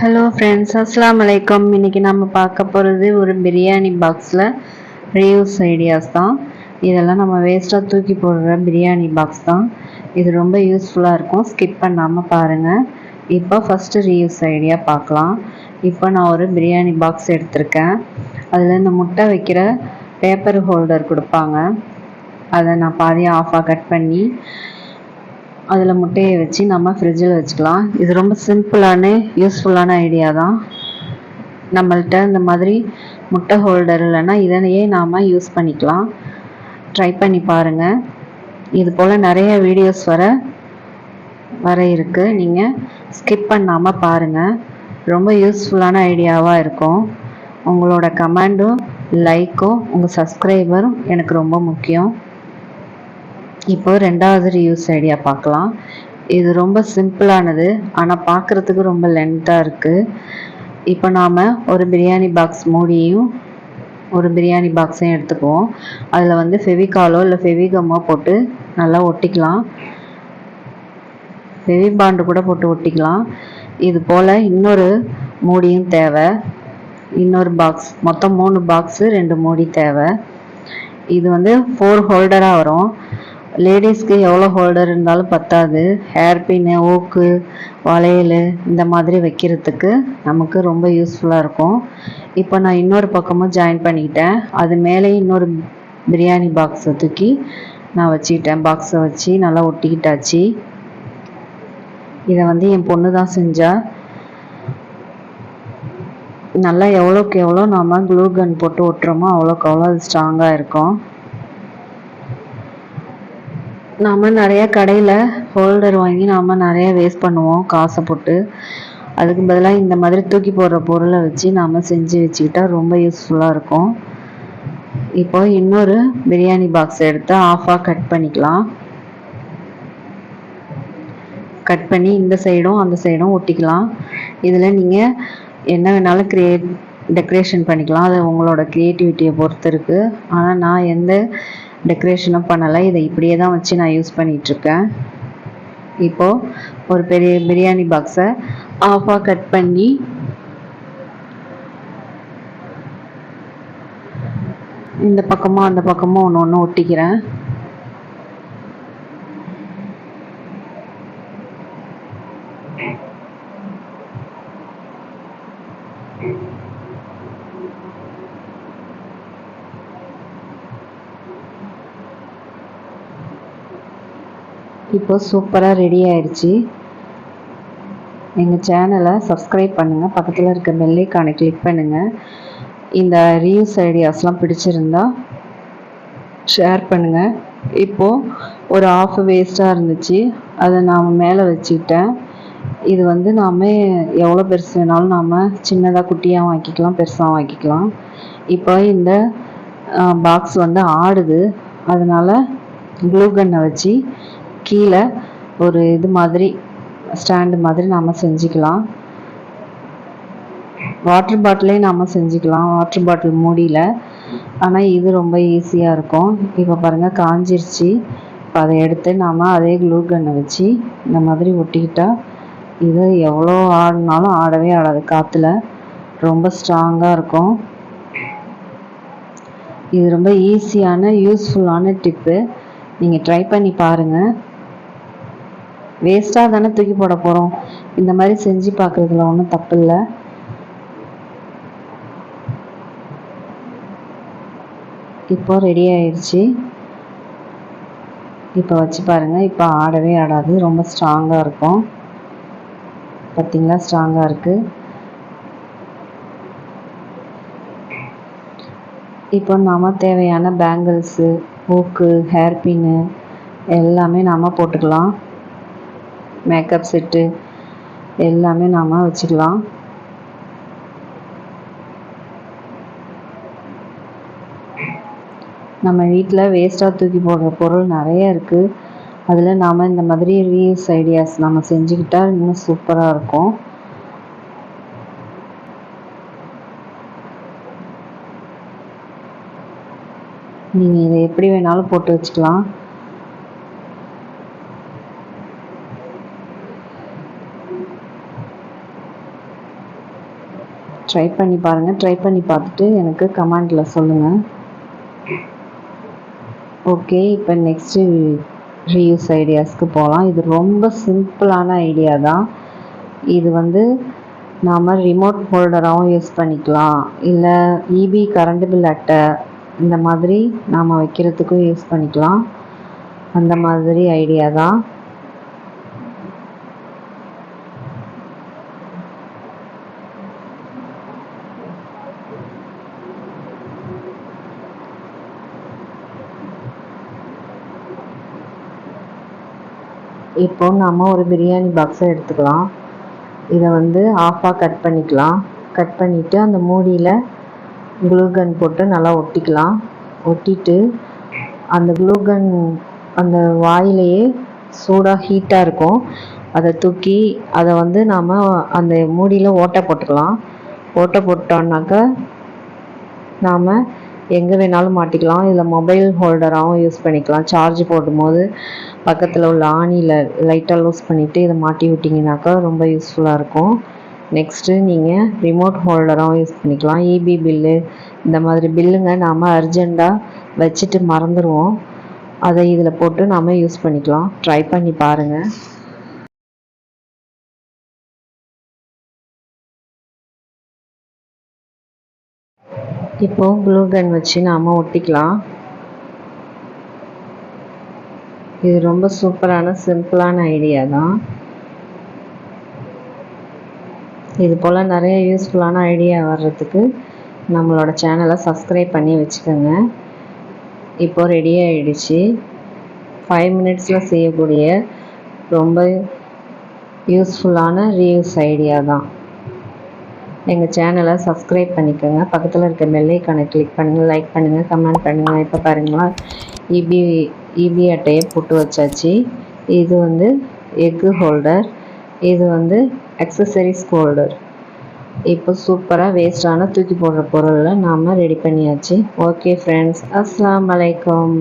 Hello friends அஸ்லாம் வலைக்கம் இன்றைக்கி நம்ம பார்க்க போகிறது ஒரு பிரியாணி பாக்ஸில் ரீயூஸ் ஐடியாஸ் தான். இதெல்லாம் நம்ம வேஸ்ட்டாக தூக்கி போடுற பிரியாணி பாக்ஸ் தான். இது ரொம்ப யூஸ்ஃபுல்லாக இருக்கும். ஸ்கிப் பண்ணாமல் பாருங்கள் இப்போ ஃபஸ்ட்டு ரீயூஸ் ஐடியா பார்க்கலாம். இப்போ நான் ஒரு பிரியாணி பாக்ஸ் எடுத்திருக்கேன். அதில் இந்த முட்டை வைக்கிற பேப்பர் ஹோல்டர் கொடுப்பாங்க. அதை நான் பாதியாக ஆஃபாக கட் பண்ணி அதில் முட்டையை வச்சு நம்ம ஃப்ரிட்ஜில் வச்சுக்கலாம். இது ரொம்ப சிம்பிளான யூஸ்ஃபுல்லான ஐடியா தான். நம்மள்கிட்ட இந்த மாதிரி முட்டை ஹோல்டர் இல்லைன்னா இதனையே நாம் யூஸ் பண்ணிக்கலாம். ட்ரை பண்ணி பாருங்கள் இது போல் நிறைய வீடியோஸ் வர வர இருக்குது நீங்கள் ஸ்கிப் பண்ணாமல் பாருங்கள் ரொம்ப யூஸ்ஃபுல்லான ஐடியாவாக இருக்கும். உங்களோட கமெண்டும் லைக்கும் உங்கள் சப்ஸ்கிரைபரும் எனக்கு ரொம்ப முக்கியம். இப்போ ரெண்டாவது ரியூஸ் ஐடியா பார்க்கலாம். இது ரொம்ப சிம்பிளானது ஆனால் பார்க்குறதுக்கு ரொம்ப லென்த்தாக இருக்குது இப்போ நாம் ஒரு பிரியாணி பாக்ஸ் மூடியும் ஒரு பிரியாணி பாக்ஸையும் எடுத்துக்குவோம். அதில் வந்து ஃபெவிகாலோ இல்லை ஃபெவிகம்மோ போட்டு நல்லா ஒட்டிக்கலாம். ஃபெவி பாண்டு கூட போட்டு ஒட்டிக்கலாம். இது போல் இன்னொரு மூடியும் தேவை. இன்னொரு பாக்ஸ் மொத்தம் மூணு பாக்ஸு ரெண்டு மூடி தேவை. இது வந்து ஃபோர் ஹோல்டராக வரும். லேடிஸ்க்கு எவ்வளோ ஹோல்டர் இருந்தாலும் பத்தாது. ஹேர் பின்னு ஓக்கு வளையல் இந்த மாதிரி வைக்கிறதுக்கு நமக்கு ரொம்ப யூஸ்ஃபுல்லாக இருக்கும். இப்போ நான் இன்னொரு பக்கமும் ஜாயின் பண்ணிக்கிட்டேன் அது மேலே இன்னொரு பிரியாணி பாக்ஸை தூக்கி நான் வச்சுக்கிட்டேன். பாக்ஸை வச்சு நல்லா ஒட்டிக்கிட்டாச்சு. இதை வந்து என் பொண்ணு தான் செஞ்சால் நல்லா எவ்வளோக்கு எவ்வளோ நாம் க்ளூ கன் போட்டு ஒட்டுறோமோ அவ்வளோக்கு அவ்வளோ அது ஸ்ட்ராங்காக இருக்கும். நாம் நிறைய கடையில் ஹோல்டர் வாங்கி நாம் நிறைய வேஸ்ட் பண்ணுவோம் காசை போட்டு. அதுக்கு பதிலாக இந்த மாதிரி தூக்கி போடுற பொருளை வச்சு நாம் செஞ்சு வச்சுக்கிட்டா ரொம்ப யூஸ்ஃபுல்லாக இருக்கும். இப்போ இன்னொரு பிரியாணி பாக்ஸ் எடுத்து ஆஃபாக கட் பண்ணிக்கலாம். கட் பண்ணி இந்த சைடும் அந்த சைடும் ஒட்டிக்கலாம். இதில் நீங்கள் என்ன வேணாலும் க்ரியேட் டெக்கரேஷன் பண்ணிக்கலாம். அது உங்களோட க்ரியேட்டிவிட்டியை பொறுத்து இருக்குது ஆனால் நான் எந்த டெக்கரேஷனும் பண்ணலை. இதை இப்படியே தான் வச்சு நான் யூஸ் பண்ணிகிட்ருக்கேன் இப்போது ஒரு பெரிய பிரியாணி பாக்ஸை ஆஃபாக கட் பண்ணி இந்த பக்கமும் அந்த பக்கமும் ஒன்று ஒன்று ஒட்டிக்கிறேன். இப்போ சூப்பராக ரெடி ஆயிடுச்சு. எங்கள் சேனலை சப்ஸ்கிரைப் பண்ணுங்கள் பக்கத்தில் இருக்க பெல்லைக்கானை கிளிக் பண்ணுங்கள் இந்த ரீல்ஸ் ஐடியாஸ்லாம் பிடிச்சிருந்தா ஷேர் பண்ணுங்கள் இப்போது ஒரு ஆஃப் வேஸ்ட்டாக இருந்துச்சு. அதை நாம் மேலே வச்சுக்கிட்டேன். இது வந்து நாம் எவ்வளோ பெருசு வேணாலும் நாம் சின்னதாக குட்டியாக வாங்கிக்கலாம் பெருசாக வாங்கிக்கலாம். இப்போ இந்த பாக்ஸ் வந்து ஆடுது. அதனால் க்ளூ கன்னை வச்சு கீழே ஒரு இது மாதிரி ஸ்டாண்டு மாதிரி நாம் செஞ்சுக்கலாம். வாட்ரு பாட்டிலே நாம் செஞ்சுக்கலாம். வாட்ரு பாட்டில் மூடியில். ஆனால் இது ரொம்ப ஈஸியாக இருக்கும். இப்போ பாருங்கள் காஞ்சிருச்சு. இப்போ அதை எடுத்து நாம் அதே க்ளூ கன்னை வச்சு இந்த மாதிரி ஒட்டிக்கிட்டால் இது எவ்வளோ ஆடினாலும் ஆடவே ஆடாது. காற்றுல ரொம்ப ஸ்ட்ராங்காக இருக்கும். இது ரொம்ப ஈஸியான யூஸ்ஃபுல்லான டிப்பு நீங்கள் ட்ரை பண்ணி பாருங்கள் வேஸ்ட்டாக தானே தூக்கி போட போகிறோம் இந்த மாதிரி செஞ்சு பார்க்குறதுல ஒன்றும் தப்பு இல்லை இப்போ ரெடி ஆயிடுச்சு இப்போ வச்சு பாருங்கள் இப்போ ஆடவே ஆடாது. ரொம்ப ஸ்ட்ராங்காக இருக்கும். பார்த்திங்களா? ஸ்ட்ராங்காக இருக்குது இப்போ நாம் தேவையான பேங்கிள்ஸு ஹூக்கு ஹேர் பின்னு எல்லாமே நாம் போட்டுக்கலாம். மேக்கப் செட்டு எல்லாமே நாம் வச்சுக்கலாம் நம்ம வீட்டில் வேஸ்ட்டாக தூக்கி போடுற பொருள் நிறைய இருக்குது அதில் நாம் இந்த மாதிரி ரீயூஸ் ஐடியாஸ் நம்ம செஞ்சுக்கிட்டால் இன்னும் சூப்பராக இருக்கும். நீங்கள் இதை எப்படி வேணாலும் போட்டு வச்சுக்கலாம். ட்ரை பண்ணி பாருங்கள் ட்ரை பண்ணி பார்த்துட்டு எனக்கு கமெண்டில் சொல்லுங்கள் ஓகே இப்போ நெக்ஸ்ட்டு ரீயூஸ் ஐடியாஸ்க்கு போகலாம் இது ரொம்ப சிம்பிளான ஐடியா தான். இது வந்து நாம் ரிமோட் ஹோல்டராகவும் யூஸ் பண்ணிக்கலாம். இல்லை இபி கரண்ட் பில் அட்டை இந்த மாதிரி நாம் வைக்கிறதுக்கும் யூஸ் பண்ணிக்கலாம். அந்த மாதிரி ஐடியா தான். இப்போ நம்ம ஒரு பிரியாணி பாக்ஸை எடுத்துக்கலாம். இதை வந்து ஆஃபாக கட் பண்ணிக்கலாம். கட் பண்ணிவிட்டு அந்த மூடியில் க்ளூகன் போட்டு நல்லா ஒட்டிக்கலாம். ஒட்டிட்டு அந்த க்ளூகன் அந்த வாயிலேயே சூடாக ஹீட்டாக இருக்கும். அதை தூக்கி அதை வந்து நாம் அந்த மூடியில் ஓட்டை போட்டுக்கலாம். ஓட்டை போட்டோன்னாக்க நாம் எங்கே வேணாலும் மாட்டிக்கலாம். இதில் மொபைல் ஹோல்டராகவும் யூஸ் பண்ணிக்கலாம். சார்ஜ் போடும்போது பக்கத்தில் உள்ள ஆணியில் லைட்டாக லூஸ் பண்ணிவிட்டு இதை மாட்டி விட்டிங்கனாக்கா ரொம்ப யூஸ்ஃபுல்லாக இருக்கும். நெக்ஸ்ட்டு நீங்கள் ரிமோட் ஹோல்டராகவும் யூஸ் பண்ணிக்கலாம். இபி பில்லு இந்த மாதிரி பில்லுங்க நாம் அர்ஜெண்ட்டாக வச்சுட்டு மறந்துடுவோம் அதை இதில் போட்டு நாம் யூஸ் பண்ணிக்கலாம். ட்ரை பண்ணி பாருங்கள் இப்போ க்ளூ கன் வச்சு நாம் ஒட்டிக்கலாம். இது ரொம்ப சூப்பரான சிம்பிளான ஐடியா தான். இது போல் நிறைய யூஸ்ஃபுல்லான ஐடியா வர்றதுக்கு நம்மளோட சேனலை சப்ஸ்கிரைப் பண்ணி வச்சுக்கோங்க. இப்போ ரெடி ஆகிடுச்சு ஃபைவ் மினிட்ஸில் செய்யக்கூடிய ரொம்ப யூஸ்ஃபுல்லான ரீயூஸ் ஐடியா தான். எங்கள் சேனலை சப்ஸ்கிரைப் பண்ணிக்கோங்க. பக்கத்தில் இருக்க பெல்லைக்கானை கிளிக் பண்ணுங்கள் லைக் பண்ணுங்கள் கமெண்ட் பண்ணுங்கள் இப்போ பாருங்களா இபி இபி அட்டையை போட்டு வச்சாச்சு. இது வந்து எக்கு ஹோல்டர் இது வந்து அக்சசரிஸ் ஹோல்டர் இப்போ சூப்பராக வேஸ்டான தூக்கி போடுற பொருளை நாம் ரெடி பண்ணியாச்சு. ஓகே ஃப்ரெண்ட்ஸ் அஸ்லாம் வலைக்கம்